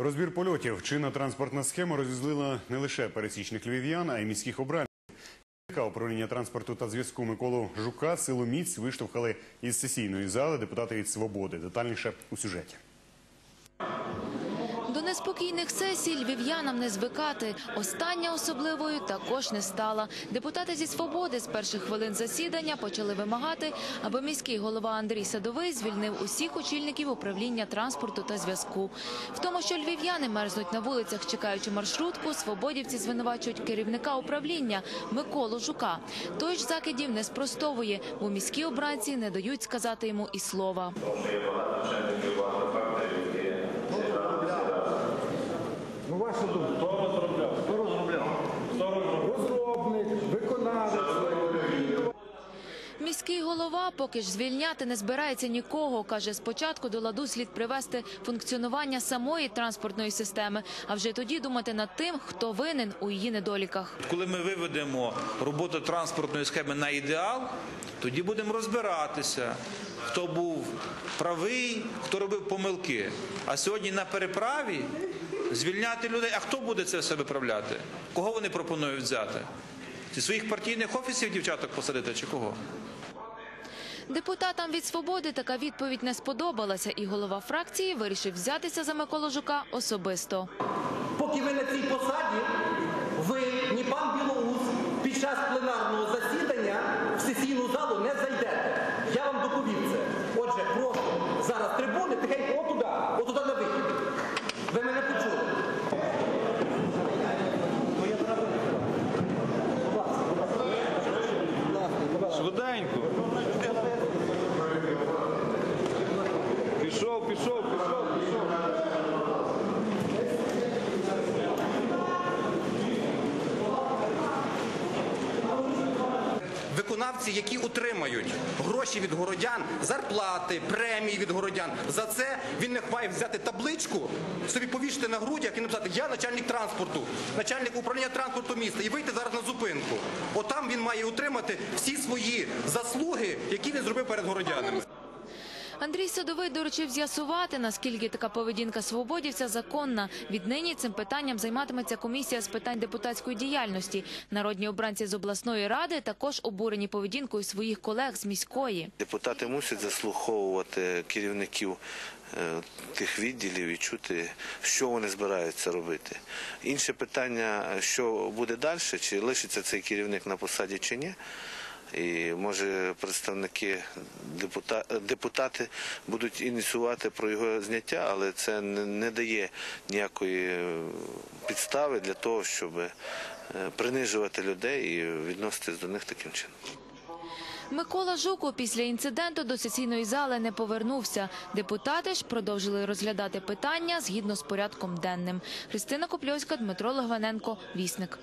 Розбір польотів. Чинна транспортна схема розвізлила не лише пересічних львів'ян, а й міських обранців. Управління транспорту та зв'язку Миколу Жука силу міць виштовхали із сесійної зали депутати від «Свободи». Детальніше у сюжеті. До неспокійних сесій львів'янам не звикати. Остання особливою також не стала. Депутати зі «Свободи» з перших хвилин засідання почали вимагати, аби міський голова Андрій Садовий звільнив усіх очільників управління транспорту та зв'язку. В тому, що львів'яни мерзнуть на вулицях, чекаючи маршрутку, свободівці звинувачують керівника управління Миколу Жука. Той ж закидів не спростовує, бо міські обранці не дають сказати йому і слова. Розробник, виконавець. Міський голова поки ж звільняти не збирається нікого. Каже, спочатку до ладу слід привести функціонування самої транспортної системи, а вже тоді думати над тим, хто винен у її недоліках. Коли ми виведемо роботу транспортної схеми на ідеал, тоді будемо розбиратися, хто був правий, хто робив помилки. А сьогодні на переправі звільняти людей. А хто буде це все виправляти? Кого вони пропонують взяти? Зі своїх партійних офісів дівчаток посадити чи кого? Депутатам від свободи така відповідь не сподобалася, і голова фракції вирішив взятися за Миколу Жука особисто. Поки ви на цій посаді, Швиденько. Виконавці, які отримають гроші від городян, зарплати, премії від городян. За це він не має взяти табличку, собі повісити на грудях і написати Я начальник транспорту, начальник управління транспорту міста і вийти зараз на зупинку. Отам він має отримати всі свої заслуги, які він зробив перед городянами. Андрій Садовий доручив з'ясувати, наскільки така поведінка свободівця законна. Віднині цим питанням займатиметься комісія з питань депутатської діяльності. Народні обранці з обласної ради також обурені поведінкою своїх колег з міської. Депутати мусять заслуховувати керівників е, тих відділів і чути, що вони збираються робити. Інше питання, що буде далі, чи лишиться цей керівник на посаді чи ні. І може представники депута, депутати будуть ініціювати про його зняття, але це не, дає ніякої підстави для того, щоб е, принижувати людей і відноситись до них таким чином. Микола Жуко після інциденту до сесійної зали не повернувся. Депутати ж продовжили розглядати питання згідно з порядком денним. Христина Копльовська, Дмитро Логвиненко, Вісник.